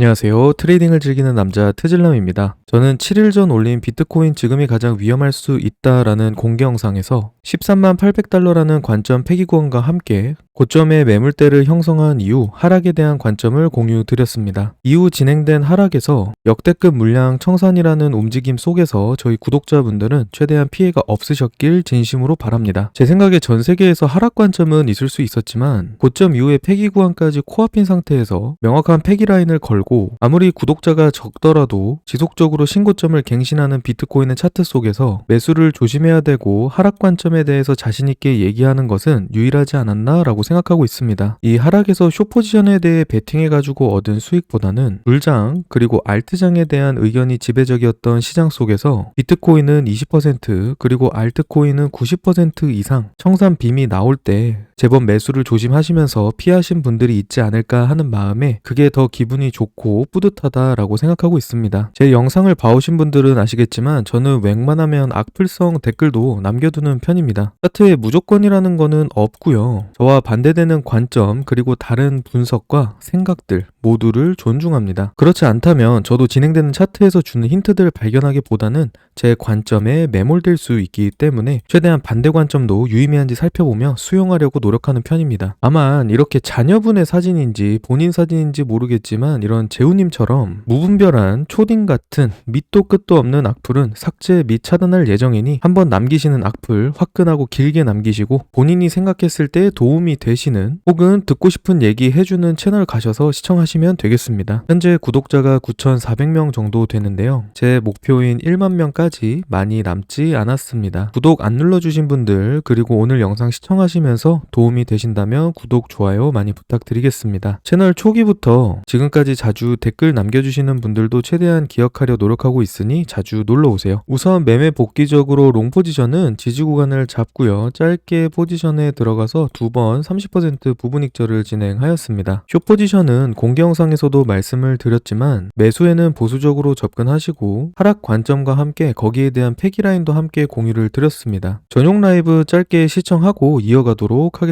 안녕하세요. 트레이딩을 즐기는 남자 트질남입니다. 저는 7일 전 올린 비트코인 지금이 가장 위험할 수 있다라는 공개 영상에서 13만 800달러라는 관점 폐기구원과 함께 고점의 매물대를 형성한 이후 하락에 대한 관점을 공유 드렸습니다. 이후 진행된 하락에서 역대급 물량 청산이라는 움직임 속에서 저희 구독자분들은 최대한 피해가 없으셨길 진심으로 바랍니다. 제 생각에 전 세계에서 하락 관점은 있을 수 있었지만 고점 이후에 폐기 구간까지 코앞인 상태에서 명확한 폐기 라인을 걸고 아무리 구독자가 적더라도 지속적으로 신고점을 갱신하는 비트코인의 차트 속에서 매수를 조심해야 되고 하락 관점에 대해서 자신있게 얘기하는 것은 유일하지 않았나라고 생각 하고 있습니다. 이 하락에서 쇼 포지션에 대해 베팅해가지고 얻은 수익보다는 불장 그리고 알트장에 대한 의견이 지배적이었던 시장 속에서 비트코인은 20% 그리고 알트코인은 90% 이상 청산 빔이 나올 때 제법 매수를 조심하시면서 피하신 분들이 있지 않을까 하는 마음에 그게 더 기분이 좋고 뿌듯하다라고 생각하고 있습니다. 제 영상을 봐오신 분들은 아시겠지만 저는 웬만하면 악플성 댓글도 남겨두는 편입니다. 차트에 무조건이라는 거는 없고요. 저와 반대되는 관점 그리고 다른 분석과 생각들 모두를 존중합니다. 그렇지 않다면 저도 진행되는 차트에서 주는 힌트들을 발견하기보다는 제 관점에 매몰될 수 있기 때문에 최대한 반대 관점도 유의미한지 살펴보며 수용하려고 노 력하는 편입니다. 다만 이렇게 자녀분의 사진인지 본인 사진인지 모르겠지만 이런 재우님처럼 무분별한 초딩 같은 밑도 끝도 없는 악플은 삭제 및 차단할 예정이니 한번 남기시는 악플 화끈하고 길게 남기시고 본인이 생각했을 때 도움이 되시는 혹은 듣고 싶은 얘기 해주는 채널 가셔서 시청하시면 되겠습니다. 현재 구독자가 9,400명 정도 되는데요. 제 목표인 1만 명까지 많이 남지 않았습니다. 구독 안 눌러주신 분들 그리고 오늘 영상 시청하시면서 도 움이 되신다면 구독, 좋아요 많이 부탁드리겠습니다. 채널 초기부터 지금까지 자주 댓글 남겨주시는 분들도 최대한 기억하려 노력하고 있으니 자주 놀러오세요. 우선 매매 복귀적으로 롱 포지션은 지지 구간을 잡고요. 짧게 포지션에 들어가서 두 번 30% 부분 익절을 진행하였습니다. 쇼 포지션은 공개 영상에서도 말씀을 드렸지만 매수에는 보수적으로 접근하시고 하락 관점과 함께 거기에 대한 폐기 라인도 함께 공유를 드렸습니다. 전용 라이브 짧게 시청하고 이어가도록 하겠습니다.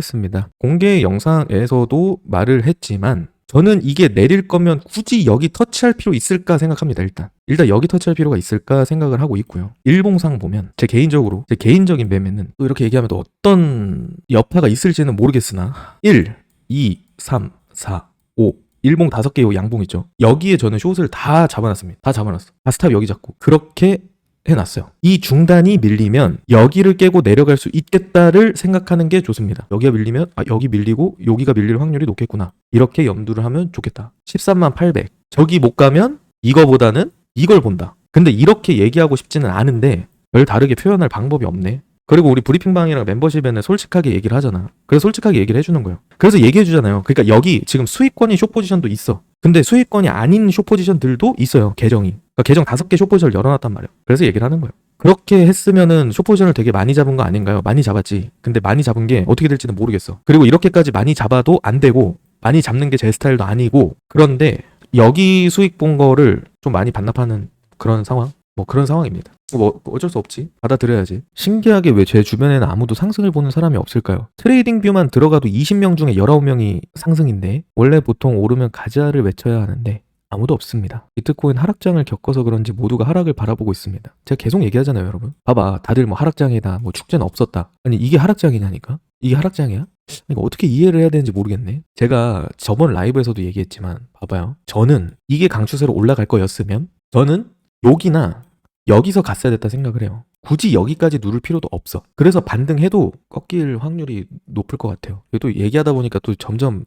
공개 영상에서도 말을 했지만 저는 이게 내릴 거면 굳이 여기 터치할 필요 있을까 생각합니다, 일단. 일단 여기 터치할 필요가 있을까 생각을 하고 있고요. 일봉상 보면 제 개인적으로, 제 개인적인 매매는 또 이렇게 얘기하면 또 어떤 여파가 있을지는 모르겠으나 1, 2, 3, 4, 5, 일봉 다섯 개요 양봉 있죠. 여기에 저는 숏을 다 잡아놨습니다. 다 잡아놨어. 바스탑 여기 잡고 그렇게 해놨어요. 이 중단이 밀리면 여기를 깨고 내려갈 수 있겠다를 생각하는 게 좋습니다. 여기가 밀리면 아 여기 밀리고 여기가 밀릴 확률이 높겠구나. 이렇게 염두를 하면 좋겠다. 13만 800. 저기 못 가면 이거보다는 이걸 본다. 근데 이렇게 얘기하고 싶지는 않은데 별 다르게 표현할 방법이 없네. 그리고 우리 브리핑방이랑 멤버십에는 솔직하게 얘기를 하잖아. 그래서 솔직하게 얘기를 해주는 거예요. 그래서 얘기해 주잖아요. 그러니까 여기 지금 수익권이 쇼 포지션도 있어. 근데 수익권이 아닌 쇼 포지션들도 있어요. 계정이. 그러니까 계정 다섯 개쇼 포지션을 열어놨단 말이에요. 그래서 얘기를 하는 거예요. 그렇게 했으면은 쇼 포지션을 되게 많이 잡은 거 아닌가요? 많이 잡았지. 근데 많이 잡은 게 어떻게 될지는 모르겠어. 그리고 이렇게까지 많이 잡아도 안 되고 많이 잡는 게 제 스타일도 아니고 그런데 여기 수익 본 거를 좀 많이 반납하는 그런 상황? 뭐 그런 상황입니다. 뭐 어쩔 수 없지. 받아들여야지. 신기하게 왜 제 주변에는 아무도 상승을 보는 사람이 없을까요? 트레이딩 뷰만 들어가도 20명 중에 19명이 상승인데 원래 보통 오르면 가자를 외쳐야 하는데 아무도 없습니다. 비트코인 하락장을 겪어서 그런지 모두가 하락을 바라보고 있습니다. 제가 계속 얘기하잖아요, 여러분. 봐봐, 다들 뭐 하락장이다, 뭐 축제는 없었다. 아니 이게 하락장이냐니까? 이게 하락장이야? 이거 어떻게 이해를 해야 되는지 모르겠네. 제가 저번 라이브에서도 얘기했지만 봐봐요. 저는 이게 강추세로 올라갈 거였으면 저는 여기나 여기서 갔어야 됐다 생각을 해요. 굳이 여기까지 누를 필요도 없어. 그래서 반등해도 꺾일 확률이 높을 것 같아요. 또 얘기하다 보니까 또 점점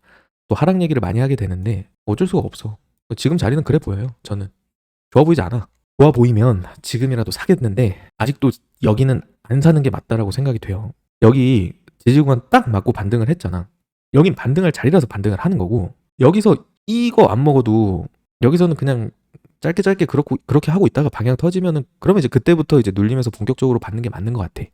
또 하락 얘기를 많이 하게 되는데 어쩔 수가 없어. 지금 자리는 그래 보여요. 저는 좋아 보이지 않아. 좋아 보이면 지금이라도 사겠는데 아직도 여기는 안 사는 게 맞다라고 생각이 돼요. 여기 지지구간 딱 맞고 반등을 했잖아. 여긴 반등할 자리라서 반등을 하는 거고 여기서 이거 안 먹어도 여기서는 그냥 짧게 짧게 그렇고 그렇게 하고 있다가 방향 터지면은 그러면 이제 그때부터 이제 눌리면서 본격적으로 받는 게 맞는 것 같아.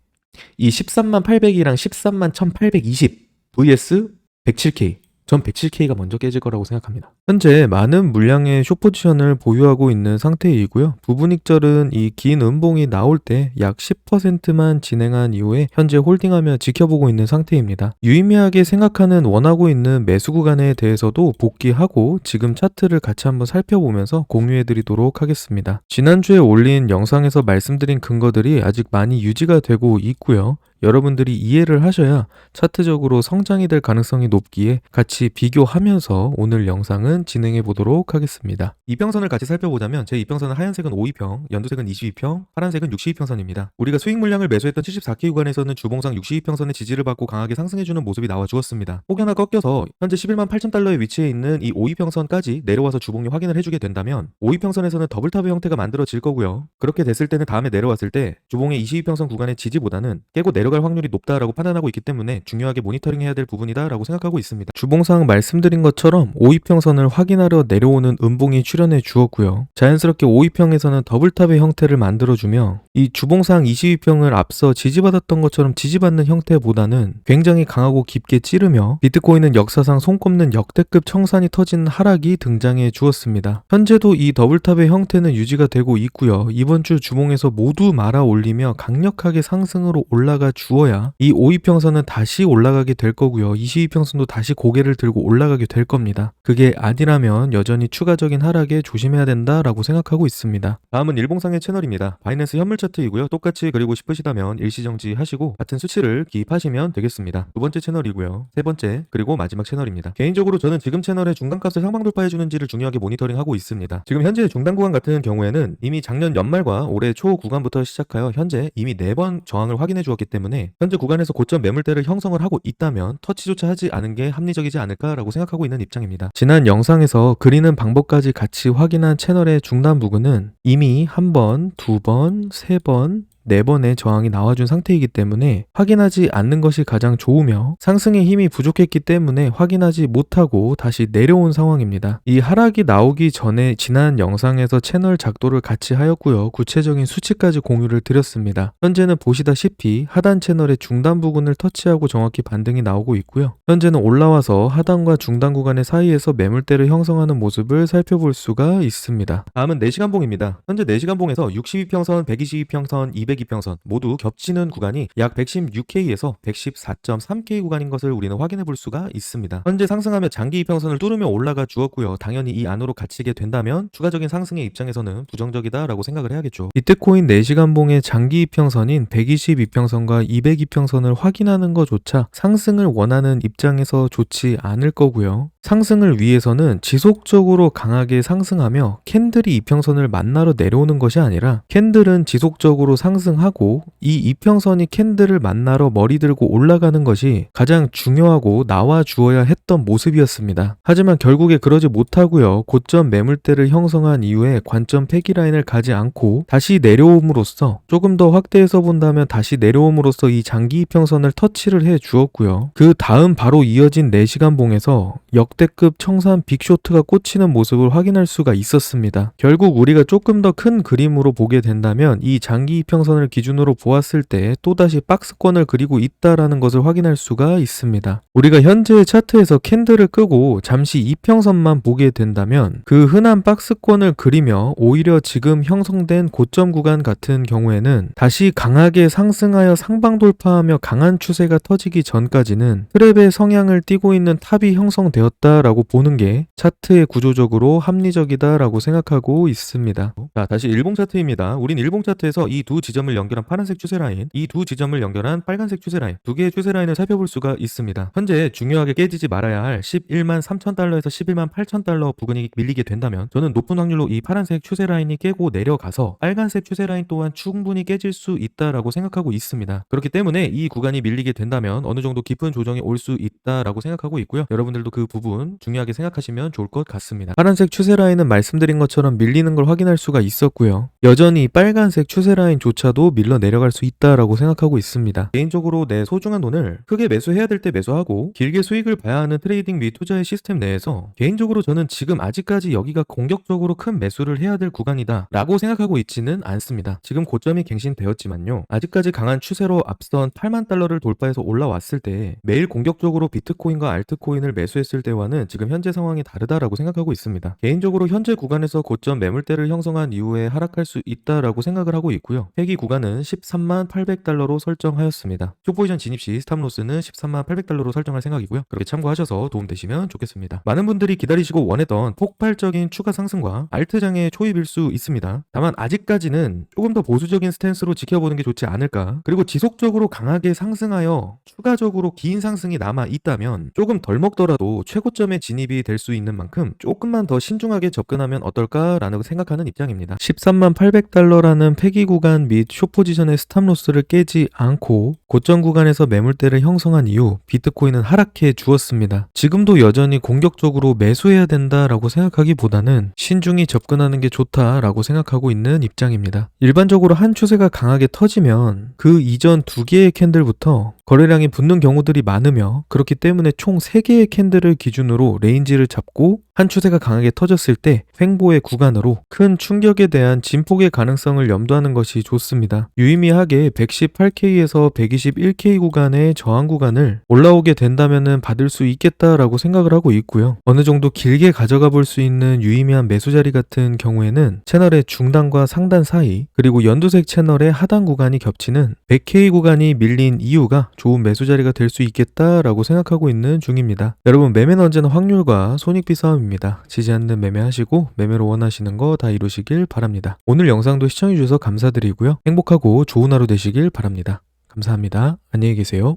이 13만 800이랑 13만 1820 vs 107k 전 107K가 먼저 깨질 거라고 생각합니다. 현재 많은 물량의 숏포지션을 보유하고 있는 상태이고요. 부분익절은 이 긴 음봉이 나올 때 약 10%만 진행한 이후에 현재 홀딩하며 지켜보고 있는 상태입니다. 유의미하게 생각하는 원하고 있는 매수 구간에 대해서도 복귀하고 지금 차트를 같이 한번 살펴보면서 공유해 드리도록 하겠습니다. 지난주에 올린 영상에서 말씀드린 근거들이 아직 많이 유지가 되고 있고요. 여러분들이 이해를 하셔야 차트적으로 성장이 될 가능성이 높기에 같이 비교하면서 오늘 영상은 진행해 보도록 하겠습니다. 이평선을 같이 살펴보자면 제 이평선은 하얀색은 5위평, 연두색은 22평, 파란색은 62평선입니다. 우리가 수익 물량을 매수했던 74K 구간에서는 주봉상 62평선의 지지를 받고 강하게 상승해주는 모습이 나와 주었습니다. 혹여나 꺾여서 현재 11만 8천 달러에 위치해 있는 이 5위평선까지 내려와서 주봉료 확인을 해주게 된다면 5위평선에서는 더블탑의 형태가 만들어질 거고요. 그렇게 됐을 때는 다음에 내려왔을 때 주봉의 22평선 구간의 지지보다는 깨고 내려갈 확률이 높다라고 판단하고 있기 때문에 중요하게 모니터링해야 될 부분이다라고 생각하고 있습니다. 주봉상 말씀드린 것처럼 5위평선을 확인하려 내려오는 음봉이 출현해 주었고요. 자연스럽게 5위평에서는 더블탑의 형태를 만들어주며 이 주봉상 22평을 앞서 지지받았던 것처럼 지지받는 형태보다는 굉장히 강하고 깊게 찌르며 비트코인은 역사상 손꼽는 역대급 청산이 터진 하락이 등장해 주었습니다. 현재도 이 더블탑의 형태는 유지가 되고 있고요. 이번 주 주봉에서 모두 말아 올리며 강력하게 상승으로 올라가 주어야 이 5위평선은 다시 올라가게 될 거고요. 22평선도 다시 고개를 들고 올라가게 될 겁니다. 그게 아니라면 여전히 추가적인 하락에 조심해야 된다라고 생각하고 있습니다. 다음은 일봉상의 채널입니다. 바이낸스 현물 차트이고요. 똑같이 그리고 싶으시다면 일시정지 하시고 같은 수치를 기입하시면 되겠습니다. 두 번째 채널이고요. 세 번째 그리고 마지막 채널입니다. 개인적으로 저는 지금 채널의 중간값을 상방 돌파해 주는지를 중요하게 모니터링하고 있습니다. 지금 현재 중단 구간 같은 경우에는 이미 작년 연말과 올해 초 구간부터 시작하여 현재 이미 네 번 저항을 확인해 주었기 때문에 현재 구간에서 고점 매물대를 형성을 하고 있다면 터치조차 하지 않은 게 합리적이지 않을까라고 생각하고 있는 입장입니다. 지난 영상에서 그리는 방법까지 같이 확인한 채널의 중단 부근은 이미 한 번, 두 번, 세 번, 네 번의 저항이 나와준 상태이기 때문에 확인하지 않는 것이 가장 좋으며 상승의 힘이 부족했기 때문에 확인하지 못하고 다시 내려온 상황입니다. 이 하락이 나오기 전에 지난 영상에서 채널 작도를 같이 하였고요. 구체적인 수치까지 공유를 드렸습니다. 현재는 보시다시피 하단 채널의 중단 부분을 터치하고 정확히 반등이 나오고 있고요. 현재는 올라와서 하단과 중단 구간의 사이에서 매물대를 형성하는 모습을 살펴볼 수가 있습니다. 다음은 4시간봉입니다. 현재 4시간봉에서 62평선, 122평선, 202평선 모두 겹치는 구간이 약 116K에서 114.3K 구간인 것을 우리는 확인해 볼 수가 있습니다. 현재 상승하며 장기 이평선을 뚫으며 올라가 주었고요. 당연히 이 안으로 갇히게 된다면 추가적인 상승의 입장에서는 부정적이다라고 생각을 해야겠죠. 비트코인 4시간 봉의 장기 이평선인 122평선과 202평선을 확인하는 것조차 상승을 원하는 입장에서 좋지 않을 거고요. 상승을 위해서는 지속적으로 강하게 상승하며 캔들이 이평선을 만나러 내려오는 것이 아니라 캔들은 지속적으로 상승하고 이 이평선이 캔들을 만나러 머리 들고 올라가는 것이 가장 중요하고 나와 주어야 했던 모습이었습니다. 하지만 결국에 그러지 못하고요. 고점 매물대를 형성한 이후에 관점 폐기 라인을 가지 않고 다시 내려옴으로써 조금 더 확대해서 본다면 다시 내려옴으로써 이 장기 이평선을 터치를 해 주었고요. 그 다음 바로 이어진 4시간 봉에서 역대급 청산 빅쇼트가 꽂히는 모습을 확인할 수가 있었습니다. 결국 우리가 조금 더 큰 그림으로 보게 된다면 이 장기 이평선을 기준으로 보았을 때 또다시 박스권을 그리고 있다라는 것을 확인할 수가 있습니다. 우리가 현재의 차트에서 캔들을 끄고 잠시 이평선만 보게 된다면 그 흔한 박스권을 그리며 오히려 지금 형성된 고점 구간 같은 경우에는 다시 강하게 상승하여 상방 돌파하며 강한 추세가 터지기 전까지는 트랩의 성향을 띠고 있는 탑이 형성되 었다라고 보는 게 차트의 구조적으로 합리적이다라고 생각하고 있습니다. 자, 다시 일봉 차트입니다. 우린 일봉 차트에서 이 두 지점을 연결한 파란색 추세 라인, 이 두 지점을 연결한 빨간색 추세 라인, 두 개의 추세 라인을 살펴볼 수가 있습니다. 현재 중요하게 깨지지 말아야 할 11만 3천 달러에서 11만 8천 달러 부근이 밀리게 된다면 저는 높은 확률로 이 파란색 추세 라인이 깨고 내려가서 빨간색 추세 라인 또한 충분히 깨질 수 있다라고 생각하고 있습니다. 그렇기 때문에 이 구간이 밀리게 된다면 어느 정도 깊은 조정이 올 수 있다라고 생각하고 있고요. 여러분들도 그 부분 중요하게 생각하시면 좋을 것 같습니다. 파란색 추세 라인은 말씀드린 것처럼 밀리는 걸 확인할 수가 있었고요. 여전히 빨간색 추세 라인조차도 밀려 내려갈 수 있다라고 생각하고 있습니다. 개인적으로 내 소중한 돈을 크게 매수해야 될 때 매수하고 길게 수익을 봐야 하는 트레이딩 및 투자의 시스템 내에서 개인적으로 저는 지금 아직까지 여기가 공격적으로 큰 매수를 해야 될 구간이다 라고 생각하고 있지는 않습니다. 지금 고점이 갱신되었지만요. 아직까지 강한 추세로 앞선 8만 달러를 돌파해서 올라왔을 때 매일 공격적으로 비트코인과 알트코인을 매수했을 때와 때와는 지금 현재 상황이 다르다라고 생각하고 있습니다. 개인적으로 현재 구간에서 고점 매물대를 형성한 이후에 하락할 수 있다라고 생각을 하고 있고요. 폐기 구간은 13만 800달러로 설정하였습니다. 쇼포지션 진입 시 스탑로스는 13만 800달러로 설정할 생각이고요. 그렇게 참고하셔서 도움되시면 좋겠습니다. 많은 분들이 기다리시고 원했던 폭발적인 추가 상승과 알트장의 초입일 수 있습니다. 다만 아직까지는 조금 더 보수적인 스탠스로 지켜보는 게 좋지 않을까. 그리고 지속적으로 강하게 상승하여 추가적으로 긴 상승이 남아 있다면 조금 덜 먹더라도 최고점에 진입이 될 수 있는 만큼 조금만 더 신중하게 접근하면 어떨까라는 생각하는 입장입니다. 13만 800달러라는 폐기 구간 및 쇼포지션의 스탑로스를 깨지 않고 고점 구간에서 매물대를 형성한 이후 비트코인은 하락해 주었습니다. 지금도 여전히 공격적으로 매수해야 된다라고 생각하기보다는 신중히 접근하는 게 좋다라고 생각하고 있는 입장입니다. 일반적으로 한 추세가 강하게 터지면 그 이전 두 개의 캔들부터 거래량이 붙는 경우들이 많으며 그렇기 때문에 총 3개의 캔들을 기준으로 레인지를 잡고 한 추세가 강하게 터졌을 때 횡보의 구간으로 큰 충격에 대한 진폭의 가능성을 염두하는 것이 좋습니다. 유의미하게 118K에서 121K 구간의 저항 구간을 올라오게 된다면 받을 수 있겠다라고 생각을 하고 있고요. 어느 정도 길게 가져가 볼 수 있는 유의미한 매수 자리 같은 경우에는 채널의 중단과 상단 사이 그리고 연두색 채널의 하단 구간이 겹치는 100K 구간이 밀린 이유가 좋은 매수 자리가 될 수 있겠다라고 생각하고 있는 중입니다. 여러분 매매는 언제나 확률과 손익비 싸움 입니다. 지지 않는 매매하시고 매매로 원하시는 거 다 이루시길 바랍니다. 오늘 영상도 시청해주셔서 감사드리고요. 행복하고 좋은 하루 되시길 바랍니다. 감사합니다. 안녕히 계세요.